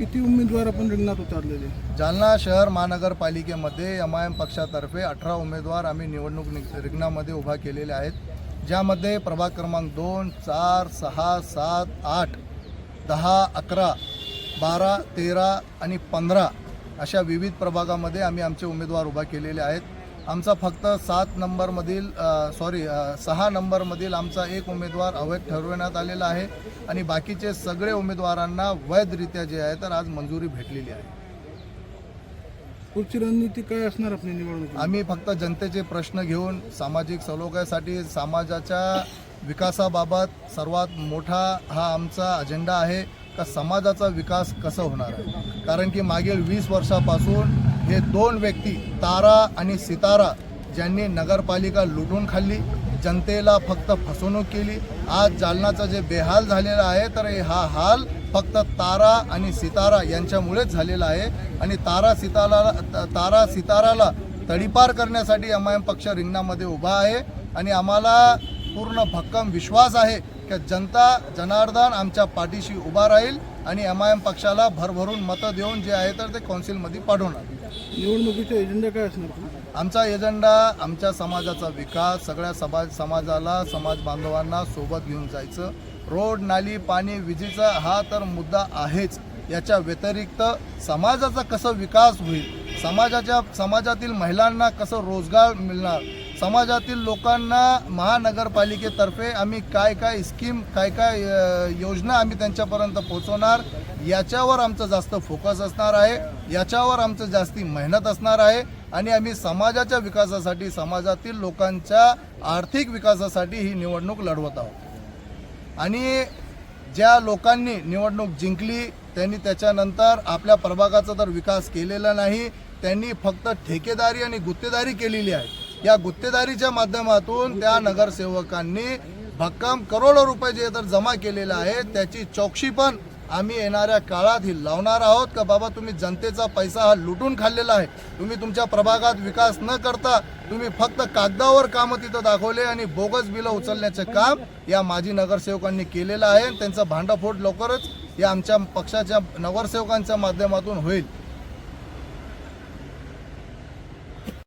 किती उमेदवार आपण रिंगणात उतरलेले? जालना शहर महानगरपालिकेमध्ये एम आय एम पक्षातर्फे अठरा उमेदवार आम्ही निवडणूक नि- रिंगणामध्ये उभा केलेले आहेत. ज्यामध्ये प्रभाग क्रमांक दोन चार सहा सात आठ दहा अकरा बारा तेरा आणि पंधरा अशा विविध प्रभागामध्ये आम्ही आमचे उमेदवार उभा केलेले आहेत. आमचा फक्त सात नंबरमधील सॉरी सहा नंबरमधील आमचा एक उमेदवार अवैध ठरवण्यात आलेला आहे आणि बाकीचे सगळे उमेदवारांना वैधरित्या जे आहे तर आज मंजुरी भेटलेली आहे. पुढची रणनीती काय असणार आपली निवडणूक आम्ही फक्त जनतेचे प्रश्न घेऊन सामाजिक सलोख्यासाठी समाजाच्या विकासाबाबत सर्वात मोठा हा आमचा अजेंडा आहे का समाजाचा विकास कसं होणार आहे? कारण की मागील वीस वर्षापासून हे दोन व्यक्ती तारा आणि सितारा ज्यांनी नगरपालिका लुटून खाल्ली जनतेला फक्त फसवणूक केली. आज जालनाचं जे बेहाल झालेला आहे तर हा हाल फक्त तारा आणि सितारा यांच्यामुळेच झालेला आहे. आणि तारा सिताराला तारा सिताराला तडीपार करण्यासाठी एम आय एम पक्ष रिंगणामध्ये उभा आहे. आणि आम्हाला पूर्ण भक्कम विश्वास आहे की जनता जनार्दन आमच्या पाठीशी उभा राहील. आणि एम आय एम पक्षाला भरभरून मतं देऊन जे आहे तर ते कौन्सिलमध्ये पाठवणार. निवडणुकीचा एजेंडा काय असणार? आमचा एजेंडा आमच्या समाजाचा विकास सगळ्या समाज समाजाला समाज बांधवांना सोबत घेऊन जायचं. रोड नाली पाणी विजेचा हा तर मुद्दा आहेच. याच्या व्यतिरिक्त समाजाचा कसं विकास होईल? समाजाच्या समाजातील महिलांना कसं रोजगार मिळणार? समाजातील लोकांना महानगरपालिकेतर्फे आम्ही काय काय स्कीम काय काय योजना आम्ही त्यांच्यापर्यंत पोहोचवणार याच्यावर आमचं जास्त फोकस असणार आहे याच्यावर आमचं जास्ती मेहनत असणार आहे आणि आम्ही समाजाच्या विकासासाठी समाजातील लोकांच्या आर्थिक विकासासाठी ही निवडणूक लढवत आहोत. आणि ज्या लोकांनी निवडणूक जिंकली त्यांनी त्याच्यानंतर आपल्या प्रभागाचा तर विकास केलेला नाही त्यांनी फक्त ठेकेदारी आणि गुत्तेदारी केलेली आहे. या गुत्तेदारीच्या माध्यमातून त्या नगरसेवकांनी भक्कम करोडो रुपये जे तर जमा केलेलं आहे त्याची चौकशी पण आम्ही येणाऱ्या काळात ही लावणार आहोत का बाबा तुम्ही जनतेचा पैसा हा लुटून खाल्लेला आहे? तुम्ही तुमच्या प्रभागात विकास न करता तुम्ही फक्त कागदावर कामं तिथं दाखवले आणि बोगस बिलं उचलण्याचं काम या माजी नगरसेवकांनी केलेलं आहे त्यांचं भांडाफोड लवकरच या आमच्या पक्षाच्या नगरसेवकांच्या माध्यमातून होईल.